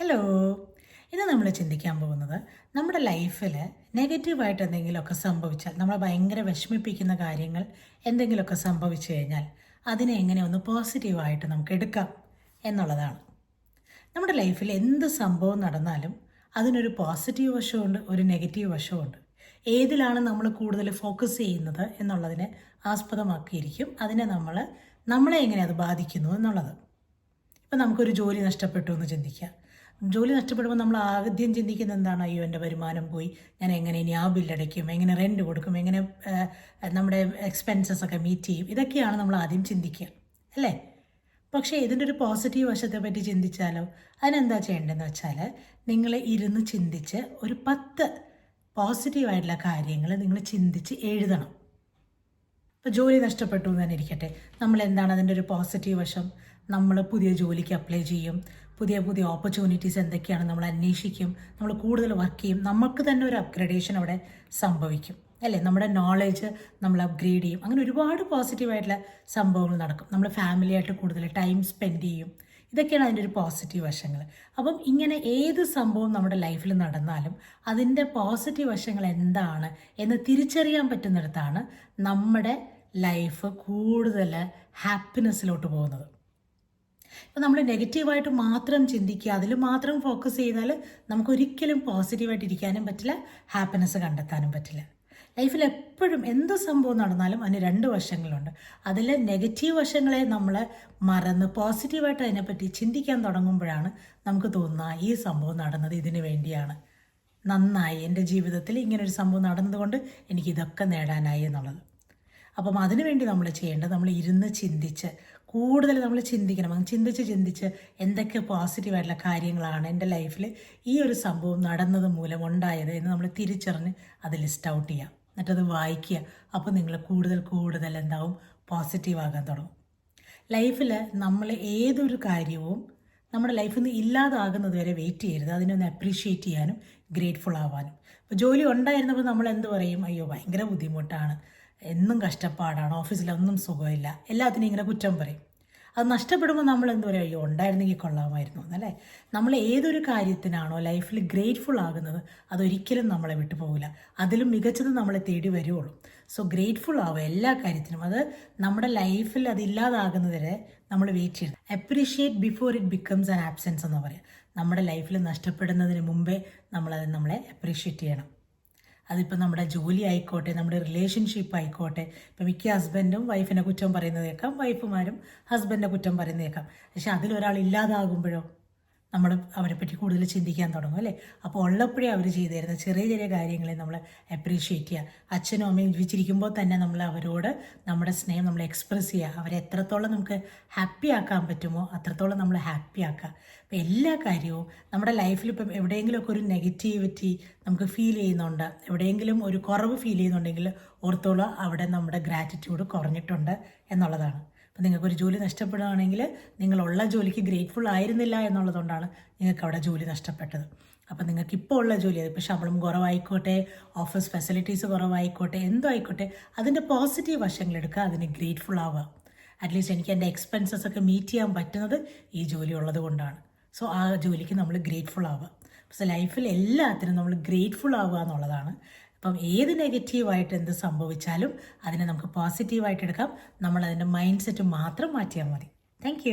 Hello ഇന്ന് നമ്മൾ ചിന്തിക്കാൻ പോകുന്നത് നമ്മുടെ ലൈഫിൽ നെഗറ്റീവായിട്ട് എന്തെങ്കിലുമൊക്കെ സംഭവിച്ചാൽ നമ്മളെ ഭയങ്കര വിഷമിപ്പിക്കുന്ന കാര്യങ്ങൾ എന്തെങ്കിലുമൊക്കെ സംഭവിച്ചു കഴിഞ്ഞാൽ അതിനെ എങ്ങനെ ഒന്ന് പോസിറ്റീവായിട്ട് നമുക്ക് എടുക്കാം എന്നുള്ളതാണ്. നമ്മുടെ ലൈഫിൽ എന്ത് സംഭവം നടന്നാലും അതിനൊരു പോസിറ്റീവ് വശമുണ്ട് ഒരു നെഗറ്റീവ് വശമുണ്ട്. ഏതിലാണ് നമ്മൾ കൂടുതൽ ഫോക്കസ് ചെയ്യുന്നത് എന്നുള്ളതിനെ ആസ്പദമാക്കിയിരിക്കും. അതിനെ നമ്മൾ നമ്മളെ എങ്ങനെ അത് ബാധിക്കുന്നു എന്നുള്ളത്. ഇപ്പം നമുക്കൊരു ജോലി നഷ്ടപ്പെട്ടു എന്ന് ചിന്തിക്കുക. ജോലി നഷ്ടപ്പെടുമ്പോൾ നമ്മൾ ആദ്യം ചിന്തിക്കുന്നത് എന്താണ്? അയ്യോ എന്റെ വരുമാനം പോയി. ഞാൻ എങ്ങനെ ഇനി ആ ബില്ലടയ്ക്കും എങ്ങനെ റെന്റ് കൊടുക്കും? എങ്ങനെ നമ്മുടെ എക്സ്പെൻസസ് ഒക്കെ മീറ്റ് ചെയ്യും? ഇതൊക്കെയാണ് നമ്മൾ ആദ്യം ചിന്തിക്കുക. അല്ലേ? പക്ഷേ ഇതിന്റെ ഒരു പോസിറ്റീവ് വശത്തെ പറ്റി ചിന്തിച്ചാലോ? അതിനെന്താ ചെയ്യേണ്ടതെന്ന് വെച്ചാൽ നിങ്ങൾ ഇരുന്ന് ചിന്തിച്ച് ഒരു പത്ത് പോസിറ്റീവായിട്ടുള്ള കാര്യങ്ങൾ നിങ്ങൾ ചിന്തിച്ച് എഴുതണം. ഇപ്പോൾ ജോലി നഷ്ടപ്പെട്ടു എന്ന് തന്നെ ഇരിക്കട്ടെ. നമ്മൾ എന്താണ് അതിന്റെ ഒരു പോസിറ്റീവ് വശം? നമ്മൾ പുതിയ ജോലിക്ക് അപ്ലൈ ചെയ്യും. പുതിയ പുതിയ ഓപ്പർച്യൂണിറ്റീസ് എന്തൊക്കെയാണ് നമ്മൾ അന്വേഷിക്കും നമ്മൾ കൂടുതൽ വർക്ക് ചെയ്യും നമുക്ക് തന്നെ ഒരു അപ്ഗ്രഡേഷൻ അവിടെ സംഭവിക്കും. അല്ലേ? നമ്മുടെ നോളേജ് നമ്മൾ അപ്ഗ്രേഡ് ചെയ്യും. അങ്ങനെ ഒരുപാട് പോസിറ്റീവായിട്ടുള്ള സംഭവങ്ങൾ നടക്കും. നമ്മൾ ഫാമിലിയായിട്ട് കൂടുതൽ ടൈം സ്പെൻഡ് ചെയ്യും. ഇതൊക്കെയാണ് അതിന്റെ ഒരു പോസിറ്റീവ് വശങ്ങൾ. അപ്പം ഇങ്ങനെ ഏത് സംഭവം നമ്മുടെ ലൈഫിൽ നടന്നാലും അതിന്റെ പോസിറ്റീവ് വശങ്ങൾ എന്താണ് എന്ന് തിരിച്ചറിയാൻ പറ്റുന്നിടത്താണ് നമ്മുടെ ലൈഫ് കൂടുതൽ ഹാപ്പിനെസ്സിലോട്ട് പോകുന്നത്. ഇപ്പം നമ്മൾ നെഗറ്റീവായിട്ട് മാത്രം ചിന്തിക്കുക അതിൽ മാത്രം ഫോക്കസ് ചെയ്താൽ നമുക്ക് ഒരിക്കലും പോസിറ്റീവായിട്ട് ഇരിക്കാനും പറ്റില്ല ഹാപ്പിനെസ് കണ്ടെത്താനും പറ്റില്ല. ലൈഫിൽ എപ്പോഴും എന്ത് സംഭവം നടന്നാലും അതിന് രണ്ട് വശങ്ങളുണ്ട്. അതിൽ നെഗറ്റീവ് വശങ്ങളെ നമ്മൾ മറന്ന് പോസിറ്റീവായിട്ട് അതിനെപ്പറ്റി ചിന്തിക്കാൻ തുടങ്ങുമ്പോഴാണ് നമുക്ക് തോന്നുന്ന ഈ സംഭവം നടന്നത് ഇതിനു വേണ്ടിയാണ്. നന്നായി എന്റെ ജീവിതത്തിൽ ഇങ്ങനൊരു സംഭവം നടന്നതുകൊണ്ട് എനിക്കിതൊക്കെ നേടാനായി എന്നുള്ളത്. അപ്പം അതിനുവേണ്ടി നമ്മൾ ചെയ്യേണ്ടത് നമ്മൾ ഇരുന്ന് ചിന്തിച്ച് കൂടുതൽ നമ്മൾ ചിന്തിക്കണം. അങ്ങ് ചിന്തിച്ച് ചിന്തിച്ച് എന്തൊക്കെ പോസിറ്റീവായിട്ടുള്ള കാര്യങ്ങളാണ് എന്റെ ലൈഫിൽ ഈ ഒരു സംഭവം നടന്നത് മൂലം ഉണ്ടായത് എന്ന് നമ്മൾ തിരിച്ചറിഞ്ഞ് അത് ലിസ്റ്റ് ഔട്ട് ചെയ്യാം. എന്നിട്ടത് വായിക്കുക. അപ്പോൾ നിങ്ങൾ കൂടുതൽ കൂടുതൽ എന്താവും? പോസിറ്റീവാകാൻ തുടങ്ങും. ലൈഫിൽ നമ്മൾ ഏതൊരു കാര്യവും നമ്മുടെ ലൈഫിൽ നിന്ന് ഇല്ലാതാകുന്നത് വരെ വെയിറ്റ് ചെയ്യരുത്. അതിനൊന്ന് അപ്രീഷിയേറ്റ് ചെയ്യാനും ഗ്രേറ്റ്ഫുൾ ആവാനും. ഇപ്പോൾ ജോലി ഉണ്ടായിരുന്നപ്പോൾ നമ്മൾ എന്ത് പറയും? അയ്യോ ഭയങ്കര ബുദ്ധിമുട്ടാണ്. എന്നും കഷ്ടപ്പാടാണ് ഓഫീസിലൊന്നും സുഖമില്ല എല്ലാത്തിനും ഇങ്ങനെ കുറ്റം പറയും. അത് നഷ്ടപ്പെടുമ്പോൾ നമ്മൾ എന്ത് പറയുക അയ്യോ ഉണ്ടായിരുന്നെങ്കിൽ കൊള്ളാമായിരുന്നു എന്നല്ലേ? നമ്മൾ ഏതൊരു കാര്യത്തിനാണോ ലൈഫിൽ ഗ്രേറ്റ്ഫുൾ ആകുന്നത് അതൊരിക്കലും നമ്മളെ വിട്ടു പോകില്ല. അതിലും മികച്ചത് നമ്മളെ തേടി വരുവുള്ളൂ. സോ ഗ്രേറ്റ്ഫുൾ ആവുക എല്ലാ കാര്യത്തിനും. അത് നമ്മുടെ ലൈഫിൽ അത് ഇല്ലാതാകുന്നത് വരെ നമ്മൾ വെയിറ്റ് ചെയ്യണം. Appreciate before it becomes an absence എന്ന് പറയാം. നമ്മുടെ ലൈഫിൽ നഷ്ടപ്പെടുന്നതിന് മുമ്പേ നമ്മളത് നമ്മളെ അപ്രീഷിയേറ്റ് ചെയ്യണം. അതിപ്പോൾ നമ്മുടെ ജോലി ആയിക്കോട്ടെ നമ്മുടെ റിലേഷൻഷിപ്പ് ആയിക്കോട്ടെ. ഇപ്പം മിക്ക ഹസ്ബൻഡും വൈഫിനെ കുറ്റം പറയുന്നത് കേൾക്കാം വൈഫുമാരും ഹസ്ബൻഡിനെ കുറ്റം പറയുന്നത് കേൾക്കാം പക്ഷെ അതിലൊരാൾ ഇല്ലാതാകുമ്പോഴോ? നമ്മൾ അവരെ പറ്റി കൂടുതൽ ചിന്തിക്കാൻ തുടങ്ങും അല്ലേ? അപ്പോൾ ഉള്ളപ്പോഴേ അവർ ചെയ്തു തരുന്ന ചെറിയ ചെറിയ കാര്യങ്ങളെ നമ്മൾ അപ്രീഷിയേറ്റ് ചെയ്യുക അച്ഛനും അമ്മയും ജീവിച്ചിരിക്കുമ്പോൾ തന്നെ നമ്മൾ അവരോട് നമ്മുടെ സ്നേഹം നമ്മൾ എക്സ്പ്രസ് ചെയ്യുക അവരെ എത്രത്തോളം നമുക്ക് ഹാപ്പി ആക്കാൻ പറ്റുമോ അത്രത്തോളം നമ്മൾ ഹാപ്പി ആക്കുക അപ്പോൾ എല്ലാ കാര്യവും നമ്മുടെ ലൈഫിൽ ഇപ്പം എവിടെയെങ്കിലുമൊക്കെ ഒരു നെഗറ്റിവിറ്റി നമുക്ക് ഫീൽ ചെയ്യുന്നുണ്ട് എവിടെയെങ്കിലും ഒരു കുറവ് ഫീൽ ചെയ്യുന്നുണ്ടെങ്കിൽ ഓർത്തോളം അവിടെ നമ്മുടെ ഗ്രാറ്റിറ്റ്യൂഡ് കുറഞ്ഞിട്ടുണ്ട് എന്നുള്ളതാണ്. അപ്പം നിങ്ങൾക്കൊരു ജോലി നഷ്ടപ്പെടുകയാണെങ്കിൽ നിങ്ങളുള്ള ജോലിക്ക് ഗ്രേറ്റ്ഫുൾ ആയിരുന്നില്ല എന്നുള്ളതുകൊണ്ടാണ് നിങ്ങൾക്ക് അവിടെ ജോലി നഷ്ടപ്പെട്ടത്. അപ്പം നിങ്ങൾക്ക് ഇപ്പോൾ ഉള്ള ജോലി ഇപ്പോൾ ശമ്പളം കുറവായിക്കോട്ടെ ഓഫീസ് ഫെസിലിറ്റീസ് കുറവായിക്കോട്ടെ എന്തോ ആയിക്കോട്ടെ അതിന്റെ പോസിറ്റീവ് വശങ്ങൾ എടുക്കുക അതിന് ഗ്രേറ്റ്ഫുൾ ആവുക. അറ്റ്ലീസ്റ്റ് എനിക്ക് എന്റെ എക്സ്പെൻസസ് ഒക്കെ മീറ്റ് ചെയ്യാൻ പറ്റുന്നത് ഈ ജോലി ഉള്ളത് കൊണ്ടാണ്. സോ ആ ജോലിക്ക് നമ്മൾ ഗ്രേറ്റ്ഫുൾ ആവുക. പക്ഷേ ലൈഫിൽ എല്ലാത്തിനും നമ്മൾ ഗ്രേറ്റ്ഫുൾ ആവുക എന്നുള്ളതാണ് അപ്പം ഏത് നെഗറ്റീവായിട്ട് എന്ത് സംഭവിച്ചാലും അതിനെ നമുക്ക് പോസിറ്റീവായിട്ട് എടുക്കാം. നമ്മൾ അതിന്റെ മൈൻഡ് സെറ്റ് മാത്രം മാറ്റിയാൽ മതി. താങ്ക്